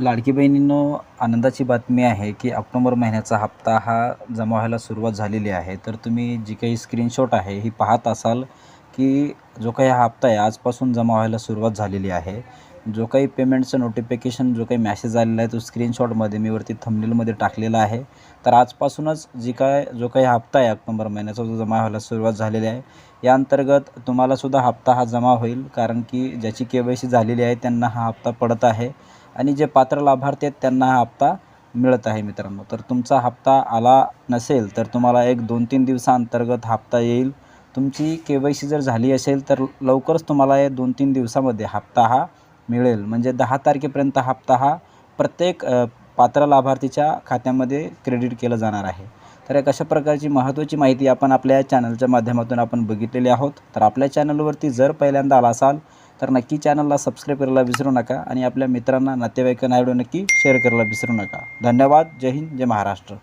लाडकी बहिणींनो आनंदाची बातमी आहे की ऑक्टोंबर महिन्याचा हप्ता हा जमा व्हायला सुरुवात झालेली आहे. तर तुम्ही जी काही स्क्रीनशॉट आहे ही पाहत असाल की जो काही हा हप्ता आहे आजपासून जमा व्हायला सुरुवात झालेली आहे. जो काही पेमेंटचं नोटिफिकेशन जो काही मॅसेज आलेला आहे तो स्क्रीनशॉटमध्ये मी वरती थंबनेलमध्ये टाकलेला आहे. तर आजपासूनच जी काय जो काही हप्ता आहे ऑक्टोंबर महिन्याचा जो जमा व्हायला सुरुवात झालेली आहे. या अंतर्गत तुम्हालासुद्धा हप्ता हा जमा होईल कारण की ज्याची के वाय सी झालेली आहे त्यांना हा हप्ता पडत आहे. आणि जे पात्र लाभार्थी आहेत त्यांना हा हप्ता मिळत आहे मित्रांनो. तर तुमचा हप्ता आला नसेल तर तुम्हाला एक दोन तीन दिवसांतर्गत हप्ता येईल. तुमची के वाय सी जर झाली असेल तर लवकरच तुम्हाला या दोन तीन दिवसामध्ये हप्ता हा मिळेल. म्हणजे दहा तारखेपर्यंत हप्ता हा प्रत्येक पात्र लाभार्थीच्या खात्यामध्ये क्रेडिट केलं जाणार आहे. तर एक अशा प्रकारची महत्त्वाची माहिती आपण आपल्या चॅनलच्या माध्यमातून आपण बघितलेली आहोत. तर आपल्या चॅनलवरती जर पहिल्यांदा आला असाल तर नक्की चॅनलला सबस्क्राईब करायला विसरू नका आणि आपल्या मित्रांना नातेवाईकांना व्हिडिओ नक्की शेअर करायला विसरू नका. धन्यवाद. जय हिंद. जय महाराष्ट्र.